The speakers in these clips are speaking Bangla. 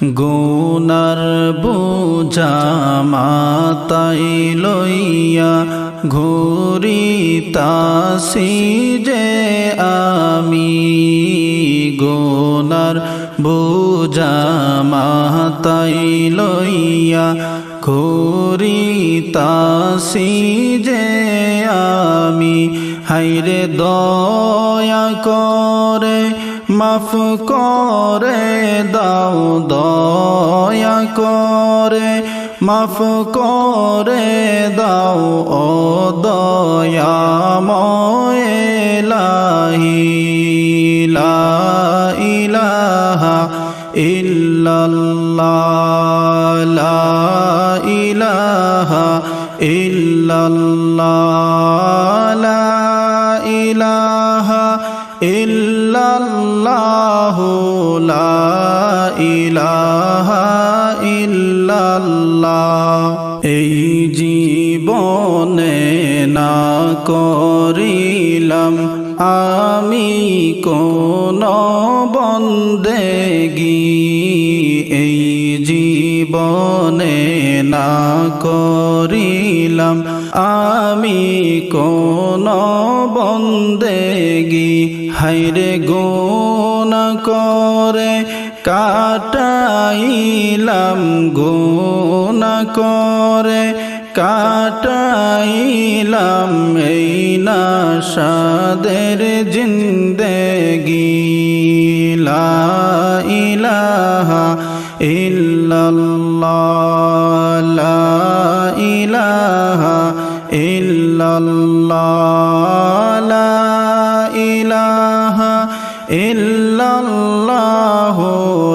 গুনার বোঝা মাতাই লইয়া ঘুরি তাসি যে আমি। গুনার বোঝা মাতাই লইয়া ঘুরি তাসি যে আমি। হাইরে দয়া করে মাফ করে দাও, দয়া করে। মাফ করে দাও ও দয়াময় লাহি লা ইলাহা ইল্লাল্লাহ, লা ইলাহা ইল্লাল্লাহ লা ইলাহা ইল্লাল্লাহ। এই জীবনে না করিলাম আমি কোন বন্দেগি। এই জীবনে না করিলাম আমি কোন বন্দেগি হাইরে গুণ করে, কাটাইলাম গুণ করে, কাটাইলাম এই না সাদের জিন্দেগি। লা ইল্লাল্লাহ, লা ইলাহা ইল্লাল্লাহ।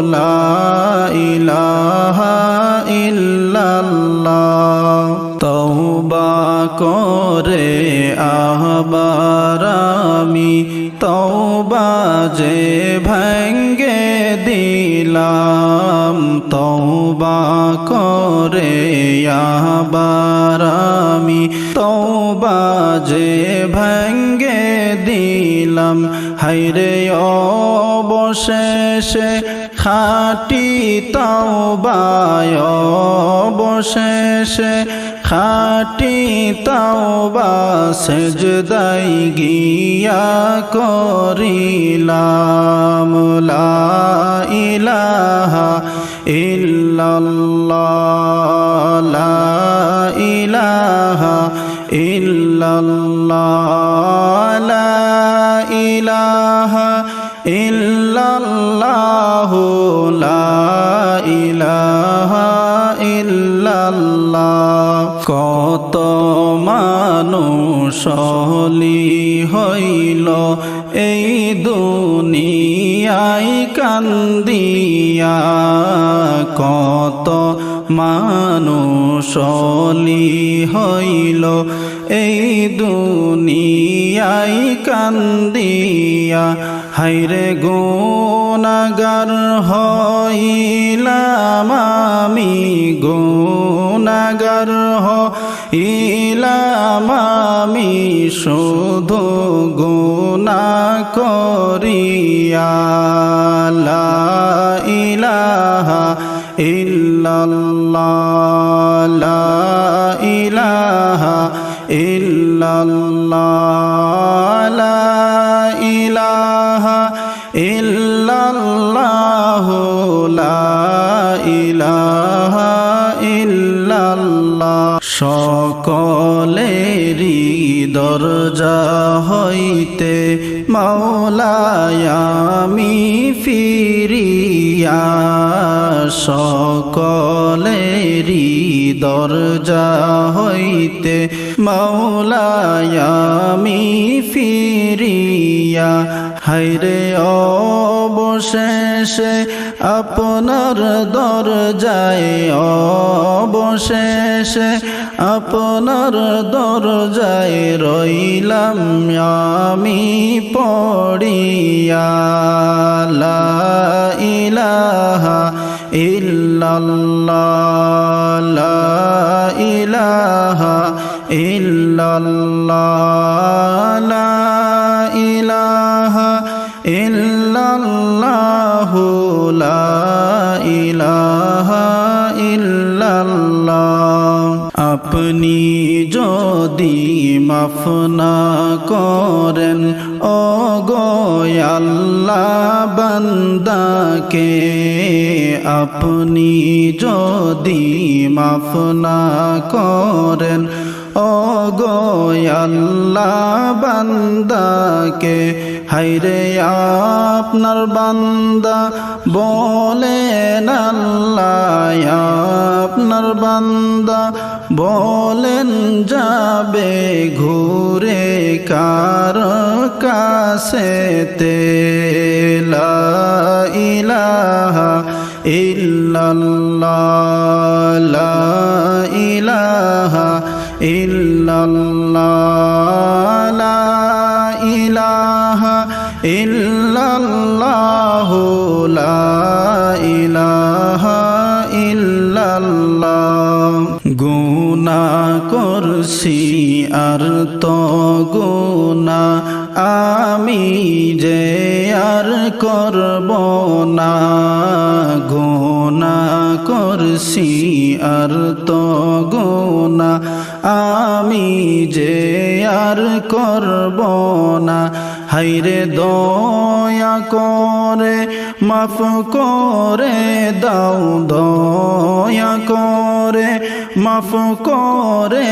লা ইলাহা ইল্লাল্লাহ। তওবা করে আহবার আমি তওবা ভঙ্গে দিলাম। তওবা করে আহবার আমি তওবা যে ভঙ্গে দিলাম। হাইরে অবশেষে খাটি তাওবায় অবশেষে খাটি তাওবা সেজদাই গিয়া করিলাম লা ইলাহা ইল্লাল্লাহ লা ইলাহা ইল্লাল্লাহ। মানুষ হইল, এই দুনিয়াই কান্দিয়া। কত মানুষ হইল, এই দুনিয়াই কান্দিয়া। হাইরে গুণাগার হইলাম আমি, গুণাগার হইলাম আমি শুধু গুণা করিয়া ইলাহা ইল্লাল্লাহ লা ইলাহা ইল্লাল্লাহ লা ইলাহা ইল্লাল্লাহ লা ইলাহা দরজা হইতে মাওলায়ামি ফিরিয়া সকলেরই দরজা হইতে মাওলায়ামি ফিরিয়া। হাইরে অবশেষে আপনার দরজায় অবশেষে আপনার দরজায় রইলাম আমি পড়িয়া ইলাহা ইল্লাল্লাহ লা ইলাহা ইল্লাল্লাহ লা ইলাহা ইল্লাল্লাহু। আপনি যদি মাফ না করেন ও আল্লাহ বান্দাকে, আপনি যদি মাফ না করেন ও আল্লাহ বান্দাকে হাইরে আপনার বান্দা বলেন আল্লাহ, আপনার বান্দা বলেন, যাবে ঘুরে কার কাছে তেলা ইলাহা ইল্লাল্লাহ, লা ইলাহা ইল্লাল্লাহ, লা ইলাহা ইল্লাল্লাহ, লা ইলাহা গুনা করছি আর তো গুনা আমি যে আর করব না। গুনা করছি আর তো গুনা আমি যে আর করব না। হাইরে দয়া করে, মাফ করে দাও, দয়া করে, মাফ করে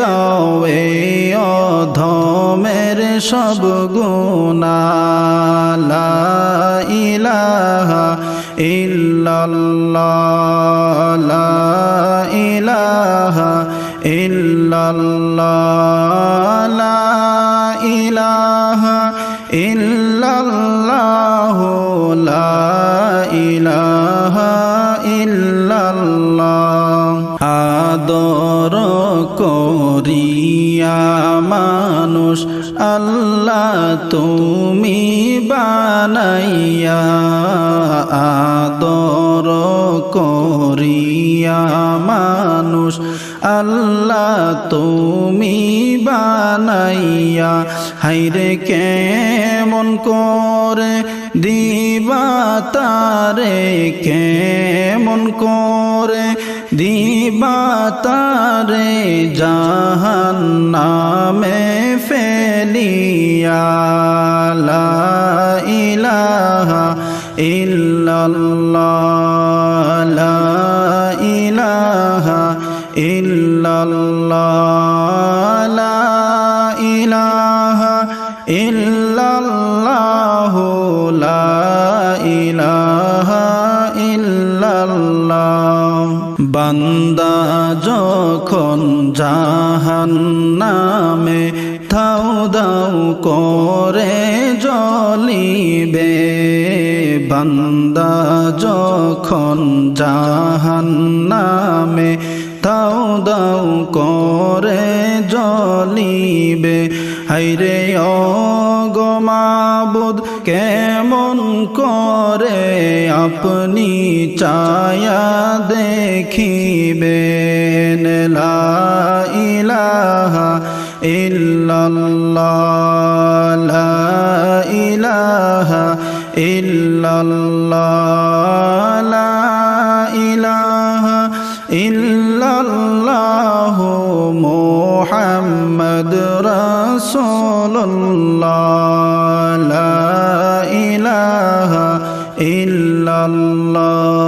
দাও এ অধমের সব গুণা। লা ইলাহা ইল্লাল্লাহ, লা ইলাহা ইল্লাল্লাহ, লা ইল্লাল্লাহ লা ইলাহা ইল্লাল্লাহ। আদর করিয়া মানুষ আল্লাহ তুমি বানাইয়া আদর করিয়া মানুষ আল্লাহ তুমি বানাইয়া হাইরে কেমন করে দিবা তারে, কেমন করে দিবা তারে জাহান নামে ফেলিয়া, লা ইলাহা ইল্লাল্লাহ। ইল্লাল্লাহ লা ইলাহা ইল্লাল্লাহ। বান্দা যখন জাহান নামে থাও দাও করে জলিবে বান্দা যখন জাহান নামে তাও দাও করে জলিবে হাইরে অগমাবুদ কেমন করে আপনি চায়া দেখিবেন? লা ইলাহা ইল্লাল্লাহ, লা ইলাহা ইল্লাল্লাহ, লা ইলাহা ইল্লাল্লাহ মুহাম্মদ রাসূলুল্লাহ। ইল্লাল্লাহ